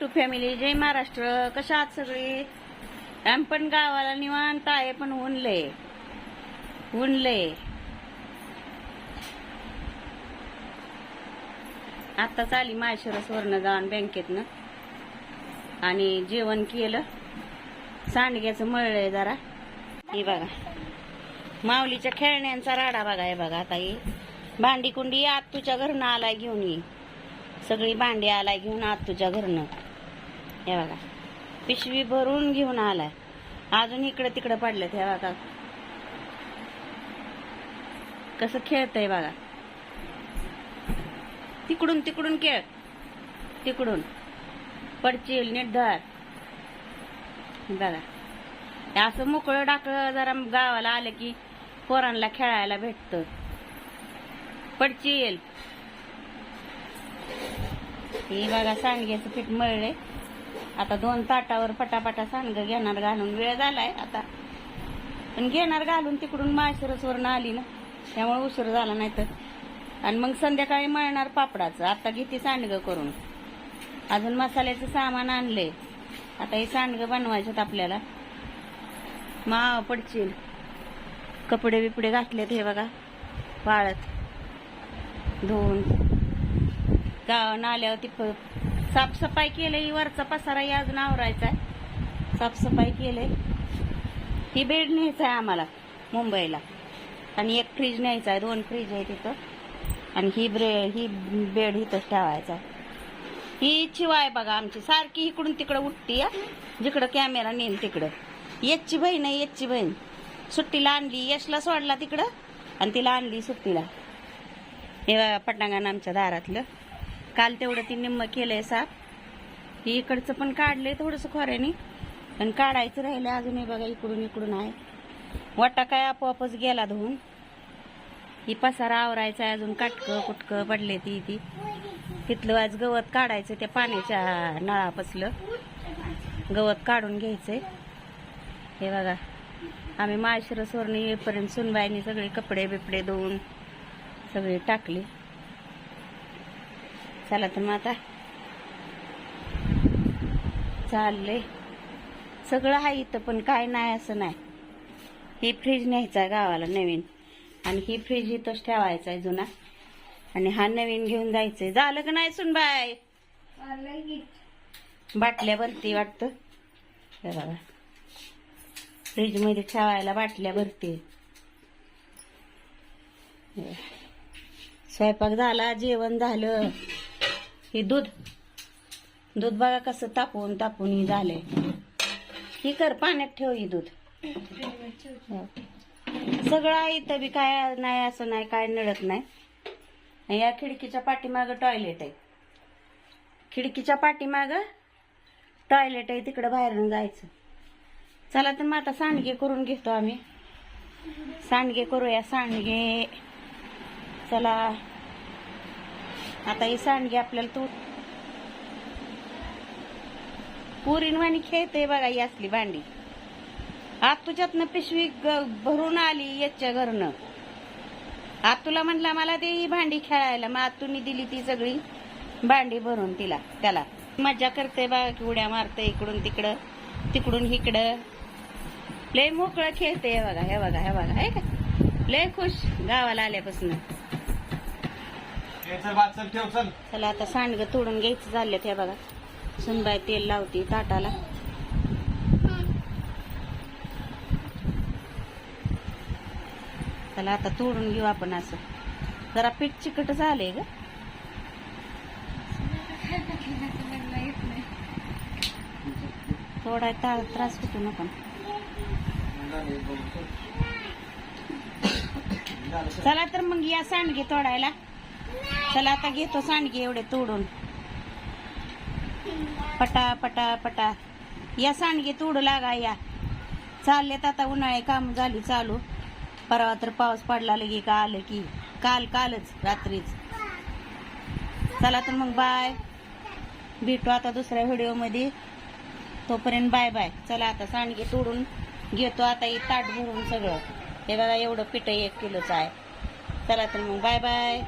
To family जय महाराष्ट्र. कशा आहात सगळी? आम्ही पण गावाला निवांत आहे पण उनले ऊनले आत्ताच आली माहेश्वरसवरनं जाऊन बँकेतनं. आणि जेवण केलं. सांडग्याचं मळलंय जरा. हे बघा. माऊलीच्या खेळण्यांचा राडा बघा हे बघा आता ही. भांडी कुंडी आत तुझ्या घरनं आलाय घेऊन ये. सगळी भांडी आलाय घेऊन आत तुझ्या घरनं. हे बघा. पिशवी भरून घेऊन आलाय. अजून इकडे तिकडे पडलेत हे बघा. कसं खेळतय बघा. तिकडून तिकडून खेळ. तिकडून. पडचिल निर्धार. बघा. असं मोकळं डाकळं जरा गावाला आलं की पोरांना खेळायला भेटतं. पडचील. हे बघा सांडग्याचं पीठ मळले आता दोन ताटावर पटापटा सांडगं घेणार घालून वेळ झालाय आता. पण घेणार घालून तिकडून माळशिरसवरनं आली ना त्यामुळे उशीर झाला नाही तर. आणि मग संध्याकाळी मळणार पापडाचं. आता घेते सांडगं करून. अजून मसाल्याचं सामान आणले आता हे सांडगं बनवायचं आपल्याला. माव पडशील कपडे बिपडे घातलेत हे बघा वाळत. धुवून. गावानं आल्यावर ती साफसफाई केली वरचा पसाराही अजून आवरायचा आहे. साफसफाई केले. ही बेड न्यायचा आहे आम्हाला मुंबईला. आणि एक फ्रीज न्यायचा आहे दोन फ्रीज आहे तिथं आणि ही ब्रे ही बेड इथंच ठेवायचा आहे. ही चिवा आहे बघा आमची सारखी इकडून तिकडं उठती या जिकडं कॅमेरा नेईल तिकडं. येतची बहीण आहे येतची बहीण. सुट्टीला आणली यशला सोडला तिकडं आणि तिला आणली सुट्टीला. हे पटांगण आमच्या दारातलं. काल तेवढं ती निम्म केलंय साफ ही इकडचं पण काढलंय थोडंसं खोऱ्याने. पण काढायचं राहिलं अजूनही बघा इकडून इकडून आहे. वाटा काय आपोआपच गेला धुवून. ही पसारा आवरायचा आहे अजून काटकं कुटकं पडले ती ती. तिथलं आज गवत काढायचं त्या पाण्याच्या नळापासलं. गवत काढून घ्यायचंय. हे बघा आम्ही माळशिरसवरनं येईपर्यंत सुनबाईनी सगळे कपडे बिपडे धुवून सगळे टाकले. चला तर मग आता चालले सगळं आहे इथं पण काय नाही असं नाही. ही फ्रीज न्यायचा आहे गावाला नवीन. आणि ही फ्रीज इथंच ठेवायचा आहे जुना. आणि हा नवीन घेऊन जायचंय. झालं का नाही सुनबाय बाटल्या भरती वाटतं. हे बघा. फ्रीजमध्ये ठेवायला बाटल्या भरती. स्वयंपाक झाला जेवण झालं. हे दूध. दूध बघा कसं तापवून तापून ही झालंय. ही कर पाण्यात ठेव ही दूध. हो. सगळं आहे इथं बी काय नाही असं नाही काय नळत नाही. या खिडकीच्या पाठीमागं टॉयलेट आहे. खिडकीच्या पाठीमागं टॉयलेट आहे तिकडं बाहेरून जायचं. चला तर मग आता सांडगे करून घेतो आम्ही. सांडगे करूया सांडगे. चला. आता हे सांडगे आपल्याला तू पुरीनवाणी खेळते बघा ही असली भांडी. आत तुझ्यातनं पिशवी ग- भरून आली याच्या घरनं. आत तुला म्हटलं मला ते ही भांडी खेळायला. मग आतून दिली ती सगळी भांडी भरून तिला त्याला. मजा करते बघा की उड्या मारते इकडून तिकडं तिकडून इकडं लय मोकळं खेळते हे बघा हे बघा हे बघा हे का? लय खुश गावाला आल्यापासून. चला आता सांडगं तोडून घ्यायचं झालं हे बघा. सुनबाई तेल लावते ताटाला. चला आता तोडून घेऊ आपण असं. जरा पीठ चिकट झालंय ग. थोडा ता- त्रास होतो ना पण. चला तर मग या सांडगे तोडायला. चला आता घेतो सांडगे एवढे तोडून. पटा पटा पटा. या सांडगे तोडू लागा या. चाललेत आता उन्हाळे काम झाली चालू. परवा तर पाऊस पडला लगे का आलं की. काल कालच रात्रीच. चला तर मग बाय. भेटू आता दुसऱ्या व्हिडिओमध्ये. तोपर्यंत बाय बाय. चला आता सांडगे तोडून घेतो आता हे ताट भरून सगळं. हे बघा एवढं पिठं एक किलोचं आहे. चला तर मग बाय बाय.